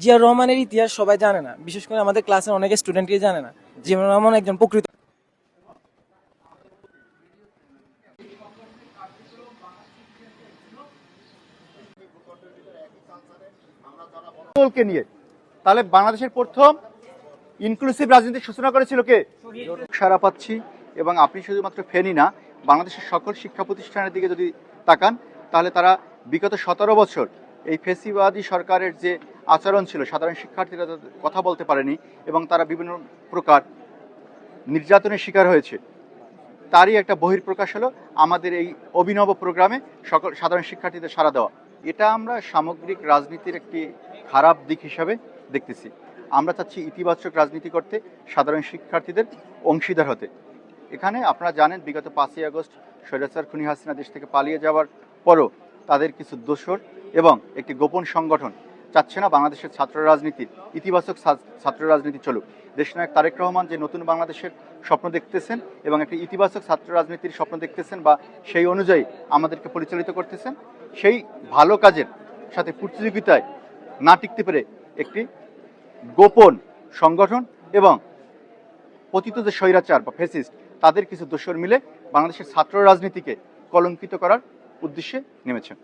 জিয়াউর রহমানের ইতিহাস সবাই জানে না। বিশেষ করে আমাদের ক্লাসের অনেকে স্টুডেন্টই জানে না। জিয়াউর রহমান একজন প্রকৃত দলকে নিয়ে। তাহলে বাংলাদেশের প্রথম ইনক্লুসিভ রাজনীতির সূচনা করেছিল কে? সারা পাচ্ছি এবং আপনি শুধুমাত্র ফেনি না বাংলাদেশের সকল শিক্ষা প্রতিষ্ঠানের দিকে যদি তাকান তাহলে তারা বিগত সতেরো বছর এই ফেসিবাদী সরকারের যে আচরণ ছিল, সাধারণ শিক্ষার্থীরা কথা বলতে পারেনি এবং তারা বিভিন্ন প্রকার নির্যাতনের শিকার হয়েছে। তারই একটা বহির্প্রকাশ হলো আমাদের এই অভিনব প্রোগ্রামে সকল সাধারণ শিক্ষার্থীদের সাড়া দেওয়া। এটা আমরা সামগ্রিক রাজনীতির একটি খারাপ দিক হিসাবে দেখতেছি। আমরা চাচ্ছি ইতিবাচক রাজনীতি করতে সাধারণ শিক্ষার্থীদের অংশীদার হতে। এখানে আপনারা জানেন, বিগত পাঁচই আগস্ট স্বৈরাচার খুনি হাসিনা দেশ থেকে পালিয়ে যাওয়ার পরও তাদের কিছু দোসর এবং একটি গোপন সংগঠন চাচ্ছে না বাংলাদেশের ছাত্র রাজনীতির ইতিবাচক ছাত্র রাজনীতি চলুক। দেশনায়ক তারেক রহমান যে নতুন বাংলাদেশের স্বপ্ন দেখতেছেন এবং একটি ইতিবাচক ছাত্র রাজনীতির স্বপ্ন দেখতেছেন বা সেই অনুযায়ী আমাদেরকে পরিচালিত করতেছেন, সেই ভালো কাজের সাথে প্রতিযোগিতায় না টিকতে পেরে একটি গোপন সংগঠন এবং পতিত যে স্বৈরাচার বা ফেসিস্ট তাদের কিছু দোষর মিলে বাংলাদেশের ছাত্র রাজনীতিকে কলঙ্কিত করার উদ্দেশ্যে নেমেছেন।